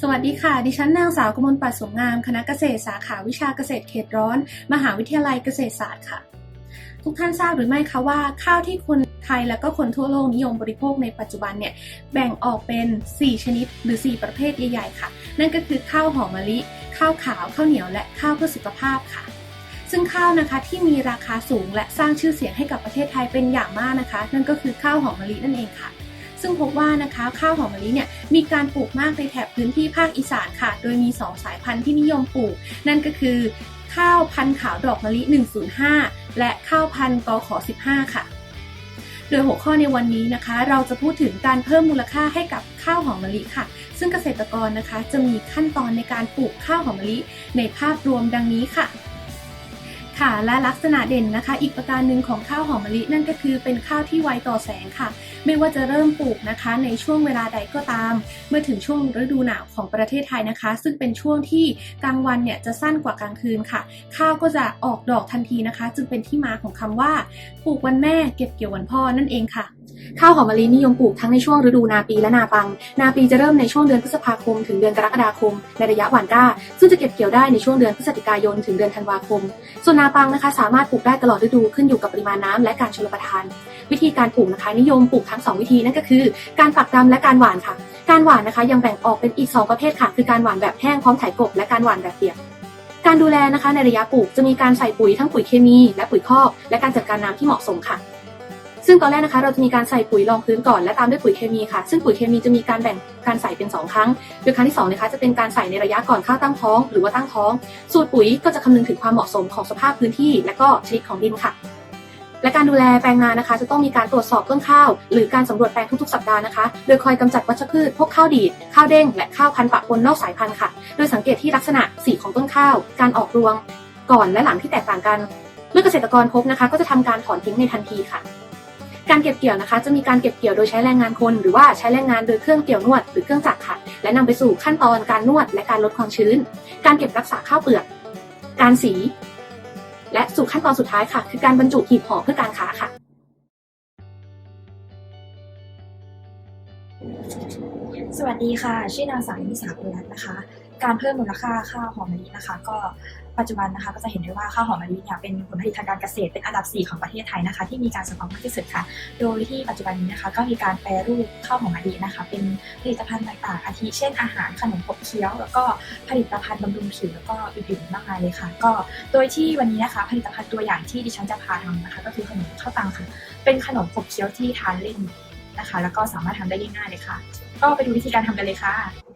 สวัสดีค่ะ ดิฉันนางสาวกมลปัตย์สมงาม คณะเกษตรสาขาวิชาเกษตรเขตร้อน มหาวิทยาลัยเกษตรศาสตร์ค่ะ ทุกท่านทราบหรือไม่คะว่า ข้าวที่คนไทยและก็คนทั่วโลกนิยมบริโภคในปัจจุบันเนี่ยแบ่งออกเป็น 4 ชนิดหรือ 4 ประเภทใหญ่ๆค่ะ นั่นก็คือข้าวหอมมะลิ ข้าวขาว ข้าวเหนียวและข้าวเพื่อสุขภาพค่ะซึ่งข้าวนะคะที่มีราคาสูงและสร้างชื่อเสียงให้กับประเทศไทยเป็นอย่างมากนะคะ นั่นก็คือข้าวหอมมะลินั่นเองค่ะ ซึ่งพบว่านะคะข้าวหอมมะลิเนี่ยมีการปลูกมากในแถบพื้นที่ภาคอีสานค่ะ โดยมี 2 สายพันธุ์ที่นิยมปลูก นั่นก็คือ ข้าวพันธุ์ขาวดอกมะลิ 105 และข้าวพันธุ์กขอ15 ค่ะ โดยหัวข้อในวันนี้นะคะ เราจะพูดถึงการเพิ่มมูลค่าให้กับข้าวหอมมะลิค่ะ ซึ่งเกษตรกรนะคะจะมีขั้นตอนในการปลูกข้าวหอมมะลิ ในภาพรวมดังนี้ค่ะ ค่ะ และลักษณะเด่นนะคะ อีกประการหนึ่งของข้าวหอมมะลินั่นก็คือเป็นข้าวที่ไวต่อแสงค่ะ ไม่ว่าจะเริ่มปลูกนะคะ ในช่วงเวลาใดก็ตาม เมื่อถึงช่วงฤดูหนาวของประเทศไทยนะคะ ซึ่งเป็นช่วงที่กลางวันเนี่ยจะสั้นกว่ากลางคืนค่ะ ข้าวก็จะออกดอกทันทีนะคะ จึงเป็นที่มาของคำว่า ปลูกวันแม่เก็บเกี่ยววันพ่อนั่นเองค่ะ ข้าวหอมมะลินิยมปลูกทั้งในช่วงฤดูนาปีและนาปัง นาปีจะเริ่มในช่วงเดือนพฤษภาคม ถึงเดือนกรกฎาคม ในระยะหว่านก้า ซึ่งจะเก็บเกี่ยวได้ในช่วงเดือนพฤศจิกายน ถึงเดือนธันวาคม ส่วนนาปังนะคะ สามารถปลูกได้ตลอดฤดูขึ้นอยู่กับปริมาณน้ำและการชลประทาน วิธีการปลูกนะคะนิยมปลูกทั้งสองวิธีนั่นก็คือ การปักดำและการหว่านค่ะ การหว่านนะคะยังแบ่งออกเป็นอีก 2 ประเภทค่ะ คือการหว่านแบบแห้งพร้อมไถกบและการหว่านแบบเปียกการดูแลนะคะในระยะปลูกจะมีการใส่ปุ๋ยทั้งปุ๋ยเคมี และปุ๋ยคอกและการจัดการน้ำที่เหมาะสมค่ะ ซึ่งตอนแรกนะคะเราจะมีการใส่ปุ๋ยรองพื้นก่อนและตามด้วยปุ๋ยเคมีค่ะ ซึ่งปุ๋ยเคมีจะมีการแบ่งการใส่เป็น 2 ครั้ง โดยครั้งที่2นะคะจะเป็นการใส่ในระยะก่อนข้าวตั้งท้อง หรือว่าตั้งท้อง สูตรปุ๋ยก็จะคำนึงถึงความเหมาะสมของสภาพพื้นที่ และก็ชนิดของดินค่ะและการดูแลแปลงนานะคะ จะต้องมีการตรวจสอบต้นข้าว หรือการสำรวจแปลงทุกๆสัปดาห์นะคะ โดยคอยกำจัดวัชพืชพวกข้าวดีดข้าวเด้ง และข้าวพันธุ์ปะปนนอกสายพันธุ์ค่ะ โดยสังเกตที่ลักษณะสีของต้นข้าว การออกรวง ก่อนและหลังที่แตกต่างกัน เมื่อเกษตรกรพบนะคะ ก็จะทำการถอนทิ้งในทันทีค่ะ การเก็บเกี่ยวนะคะ จะมีการเก็บเกี่ยวโดยใช้แรงงานคน หรือว่าใช้แรงงานโดยเครื่องเกี่ยวนวดหรือเครื่องจักรค่ะ และนำไปสู่ขั้นตอนการนวดและการลดความชื้น การเก็บรักษาข้าวเปลือก การสี และสู่ขั้นตอนสุดท้ายค่ะ คือการบรรจุหีบห่อเพื่อการค้าค่ะสวัสดีค่ะ ชื่อนางสาวนิสาปุรัตน์นะคะ การเพิ่มมูลค่าข้าวหอมมะลินะคะ ก็ปัจจุบันนะคะก็จะเห็นได้ว่าข้าวหอมมะลิเนี่ยเป็นผลผลิตทางการเกษตรเป็นอันดับ 4 ของประเทศไทยนะคะ ที่มีการส่งออกมากที่สุดค่ะ โดยที่ปัจจุบันนี้นะคะก็มีการแปรรูปข้าวหอมมะลินะคะ เป็นผลิตภัณฑ์ต่างๆอาทิเช่นอาหารขนมขบเคี้ยว แล้วก็ผลิตภัณฑ์บำรุงผิวแล้วก็อื่นๆมากมายเลยค่ะ ก็โดยที่วันนี้นะคะ ผลิตภัณฑ์ตัวอย่างที่ดิฉันจะพาทำนะคะ ก็คือขนมข้าวตังค่ะ เป็นขนมขบเคี้ยวที่ทานเล่นนะคะ แล้วก็สามารถทำได้ง่ายๆเลยค่ะ ก็ไปดูวิธีการทำกันเลยค่ะ